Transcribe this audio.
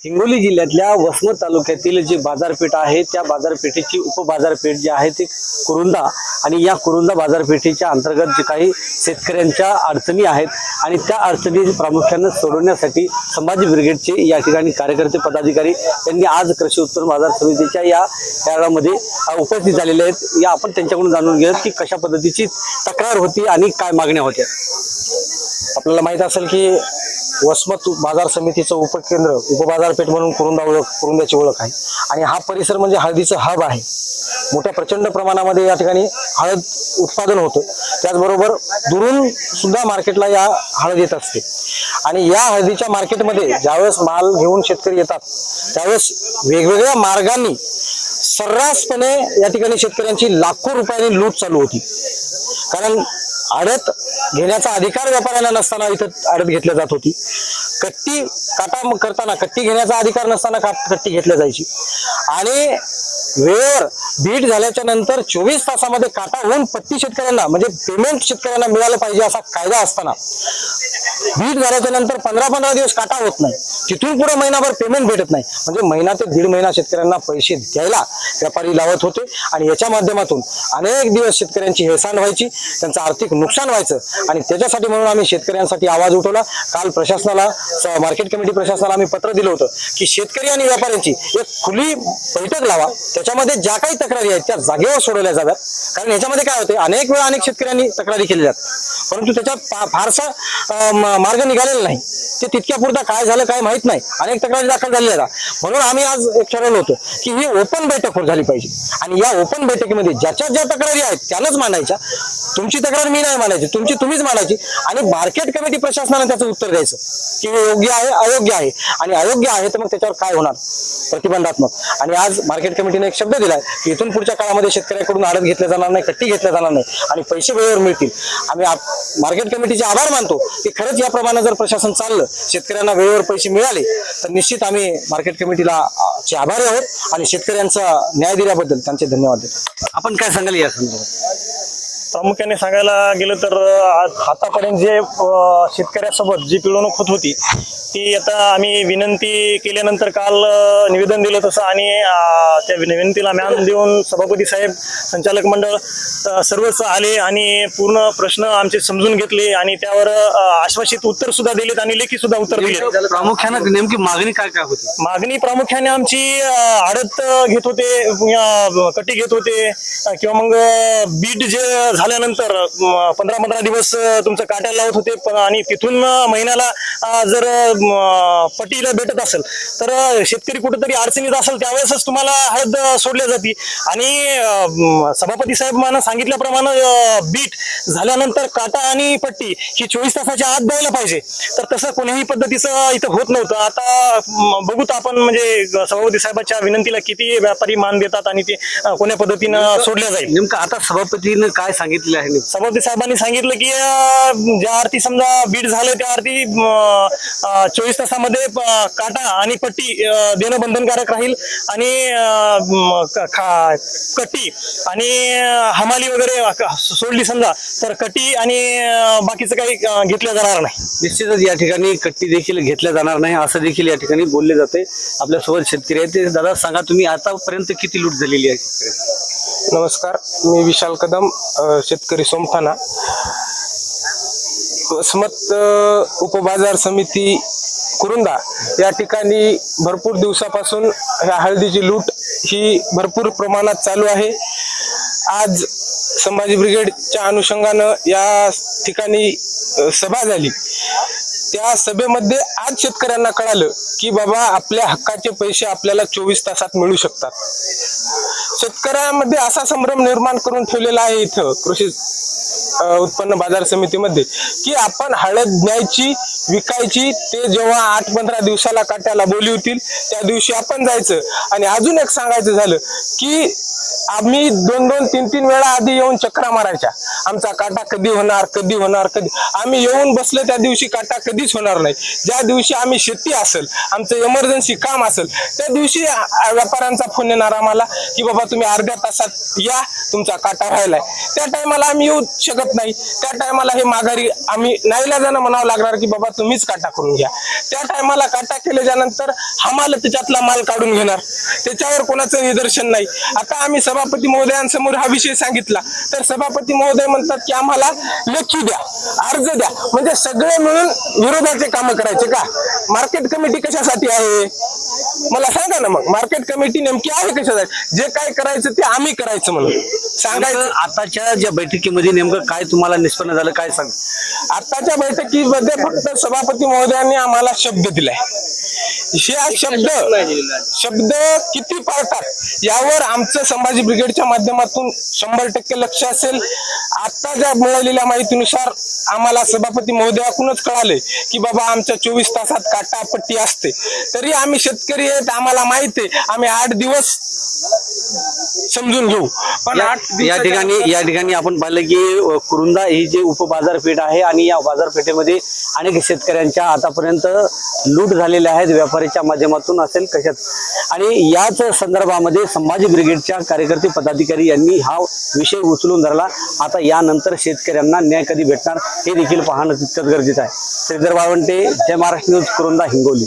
हिंगोली जिल्ह्यातल्या वसमत तालुक्यातील जी बाजारपेठ आहे त्या बाजारपेठेची उपबाजारपेठ जी आहे ती कुरुंदा. आणि या कुरुंदा बाजारपेठेच्या अंतर्गत जे काही शेतकऱ्यांच्या अडचणी आहेत आणि त्या अडचणी प्रामुख्यानं सोडवण्यासाठी संभाजी ब्रिगेडचे या ठिकाणी कार्यकर्ते पदाधिकारी यांनी आज कृषी उत्पन्न बाजार समितीच्या या खेळामध्ये उपस्थित झालेले आहेत. या आपण त्यांच्याकडून जाणून घेऊयात की कशा पद्धतीची तक्रार होती आणि काय मागण्या होत्या. आपल्याला माहीत असेल की वसमत बाजार समितीचं उपकेंद्र उपबाजारपेठ म्हणून कुरुंदा ओळख कुरुंद्याची ओळख आहे. आणि हा परिसर म्हणजे हळदीचं हब आहे. मोठ्या प्रचंड प्रमाणामध्ये या ठिकाणी हळद उत्पादन होतं. त्याचबरोबर दुरून सुद्धा मार्केटला या हळद येत असते. आणि या हळदीच्या मार्केटमध्ये ज्यावेळेस माल घेऊन शेतकरी येतात त्यावेळेस वेगवेगळ्या मार्गांनी सर्रासपणे या ठिकाणी शेतकऱ्यांची लाखो रुपयांनी लूट चालू होती. कारण आडत घेण्याचा अधिकार व्यापाऱ्यांना नसताना इथं आडत घेतल्या जात होती. कट्टी काटा करताना कट्टी घेण्याचा अधिकार नसताना काट- कट्टी घेतल्या जायची. आणि वेळेवर बीट झाल्याच्यानंतर चोवीस तासामध्ये काटा होऊन पट्टी शेतकऱ्यांना म्हणजे पेमेंट शेतकऱ्यांना मिळालं पाहिजे असा कायदा असताना बीट झाल्याच्यानंतर पंधरा पंधरा दिवस काटा होत नाही. तिथून पुढे महिनाभर पेमेंट भेटत नाही. म्हणजे महिना ते दीड महिना शेतकऱ्यांना पैसे द्यायला व्यापारी लावत होते आणि याच्या माध्यमातून अनेक दिवस शेतकऱ्यांची हेळसांड व्हायची त्यांचं आर्थिक नुकसान व्हायचं आणि त्याच्यासाठी म्हणून आम्ही शेतकऱ्यांसाठी आवाज उठवला. काल प्रशासनाला मार्केट कमिटी प्रशासनाला आम्ही पत्र दिलं होतं की शेतकरी आणि व्यापाऱ्यांची एक खुली बैठक लावा. त्याच्यामध्ये ज्या काही तक्रारी आहेत त्या जागेवर सोडवल्या जाव्यात. कारण याच्यामध्ये काय होते अनेक वेळा अनेक शेतकऱ्यांनी तक्रारी केल्या आहेत. परंतु त्याच्यात फारसा मार्ग निघालेला नाही. ते तितक्या पुरता काय झालं काय माहीत नाही. अनेक तक्रारी दाखल झालेल्या आहेत. म्हणून आम्ही आज एक ठरवलं होतं की ही ओपन बैठक झाली पाहिजे. आणि या ओपन बैठकीमध्ये ज्याच्या ज्या तक्रारी आहेत त्यानंच मांडायच्या. तुमची तक्रार मी नाही मांडायची तुमची तुम्हीच मांडायची. आणि मार्केट कमिटी प्रशासनाने त्याचं उत्तर द्यायचं. की योग्य आहे अयोग्य आहे. आणि अयोग्य आहे तर मग त्याच्यावर काय होणार? प्रतिबंधात्मक. आणि आज मार्केट कमिटीने एक शब्द दिलाय की इथून पुढच्या काळामध्ये शेतकऱ्याकडून आडत घेतल्या जाणार नाही कट्टी घेतल्या जाणार नाही. आणि पैसे वेळेवर मिळतील. आम्ही मार्केट कमिटीचे आभार मानतो की खरंच याप्रमाणे जर प्रशासन चाललं शेतकऱ्यांना वेळेवर पैसे मिळाले तर निश्चित आम्ही मार्केट कमिटीला चे आभारी आहोत. आणि शेतकऱ्यांचा न्याय दिल्याबद्दल त्यांचे धन्यवाद देतो. आपण काय सांगाल या संदर्भात? प्रामुख्याने सांगायला गेलं तर आतापर्यंत जे शेतकऱ्यासोबत जी पिळवणूक होत होती ती आता आम्ही विनंती केल्यानंतर काल निवेदन दिलं तसं आणि त्या विनंतीला मान देऊन सभापती साहेब संचालक मंडळ सर्वच आले आणि पूर्ण प्रश्न आमचे समजून घेतले आणि त्यावर आश्वासित उत्तर सुद्धा दिलेत आणि लेखी सुद्धा उत्तर दिले प्रामुख्यानं नेमकी मागणी काय काय होती? मागणी प्रामुख्याने आमची आडत घेत होते कटी घेत होते किंवा मग बीट जे झाल्यानंतर पंधरा पंधरा दिवस तुमचं काट्याला लावत होते आणि तिथून महिन्याला जर पटीला भेटत असेल. तर शेतकरी कुठेतरी अडचणीत असेल त्यावेळेसच तुम्हाला हळद सोडल्या जाते. आणि सभापती साहेबांना सांगितल्याप्रमाणे अ, बीट झाल्यानंतर काटा आणि पट्टी ही चोवीस तासाच्या आत द्यायला पाहिजे. तर तसं कोणत्याही पद्धतीचं इथं होत नव्हतं. आता बघूत आपण म्हणजे सभापती साहेबांच्या विनंतीला किती व्यापारी मान देतात आणि ते कोण्या पद्धतीनं सोडल्या जाईल. नेमकं आता सभापतीनं काय सांगितलेलं आहे? सभापती साहेबांनी सांगितलं की ज्या आरती समजा बीट झाले त्या आरती चोवीस तासामध्ये काटा आणि पट्टी देणं बंधनकारक राहील. आणि कट्टी आणि हमाली वगैरे सोडली समजा तर कट्टी आणि बाकीचं काही घेतलं जाणार नाही. निश्चितच या ठिकाणी कट्टी देखील घेतल्या जाणार नाही असं देखील या ठिकाणी बोलले जाते आपल्यासोबत शेतकरी आहेत. ते दादा सांगा तुम्ही आतापर्यंत किती लूट झालेली आहे? शेतकरी नमस्कार मी विशाल कदम शेतकरी सोमठाणा. वसमत उपबाजार समिती कुरुंदा. या ठिकाणी भरपूर दिवसापासून ह्या हळदीची लूट ही भरपूर प्रमाणात चालू आहे. आज संभाजी ब्रिगेडच्या अनुषंगानं या ठिकाणी सभा झाली. त्या सभेमध्ये आज शेतकऱ्यांना कळालं की बाबा आपल्या हक्काचे पैसे आपल्याला चोवीस तासात मिळू शकतात. शेतकऱ्यांमध्ये असा संभ्रम निर्माण करून ठेवलेला आहे इथं कृषी उत्पन्न बाजार समितीमध्ये की आपण हळद न्यायची विकायची ते जेव्हा आठ पंधरा दिवसाला काट्याला बोली होतील त्या दिवशी आपण जायचं. आणि अजून एक सांगायचं झालं की आम्ही दोन दोन तीन तीन वेळा आधी येऊन चक्रा मारायच्या. आमचा काटा कधी होणार कधी होणार कधी आम्ही येऊन बसलो त्या दिवशी काटा कधीच होणार नाही. ज्या दिवशी आम्ही शेती असेल आमचं इमर्जन्सी काम असेल त्या दिवशी व्यापाऱ्यांचा फोन येणार आम्हाला की बाबा तुम्ही अर्ध्या तासात या तुमचा काटा राहिलाय. त्या टायमाला आम्ही येऊ शकत नाही. त्या टायमाला हे माघारी आम्ही नाईला जाणं म्हणावं लागणार की बाबा तुम्हीच काटा करून घ्या. त्या टायमाला काटा केल्याच्यानंतर आम्हाला त्याच्यातला माल काढून घेणार. त्याच्यावर कोणाचं निदर्शन नाही. आता आम्ही सभापती महोदयांसमोर हा विषय सांगितला. तर सभापती महोदय म्हणतात की आम्हाला लेखी द्या अर्ज द्या. म्हणजे सगळे मिळून विरोधाचे काम करायचे का? मार्केट कमिटी कशासाठी आहे? मला सांगा ना मग मार्केट कमिटी नेमकी आहे कशासाठी जे काय करायचं ते आम्ही करायचं म्हणून. सांगायचं आताच्या ज्या बैठकीमध्ये नेमकं काय तुम्हाला निष्पन्न झालं काय सांग आताच्या बैठकीमध्ये फक्त सभापती महोदयांनी आम्हाला शब्द दिलाय. हे शब्द शब्द किती पाळतात? यावर आमचं संभाजी ब्रिगेडच्या माध्यमातून शंभर टक्के लक्ष असेल. आता ज्या मिळालेल्या माहितीनुसार आम्हाला सभापती महोदयाकडूनच कळाले की बाबा आमच्या चोवीस तासात काटापट्टी असते. तरी आम्ही शेतकरी आहेत आम्हाला माहिती आहे आम्ही आठ दिवस समजून घेऊ. पण या आठ या दिवसाच्या ठिकाणी या ठिकाणी आपण पाहिलं की अ, कुरुंदा ही जी उपबाजारपेठ आहे आणि या बाजारपेठेमध्ये अनेक शेतकऱ्यांच्या आतापर्यंत लूट झालेल्या आहेत व्यापाऱ्याच्या माध्यमातून असेल कशात. आणि याच संदर्भामध्ये संभाजी ब्रिगेडच्या कार्यकर्ते पदाधिकारी यांनी हा विषय उचलून धरला. आता यानंतर शेतकऱ्यांना न्याय कधी भेटणार हे देखील पाहणं तितकंच गरजेचं आहे. श्रीधर बावंटे जय महाराष्ट्र न्यूज कुरुंदा हिंगोली.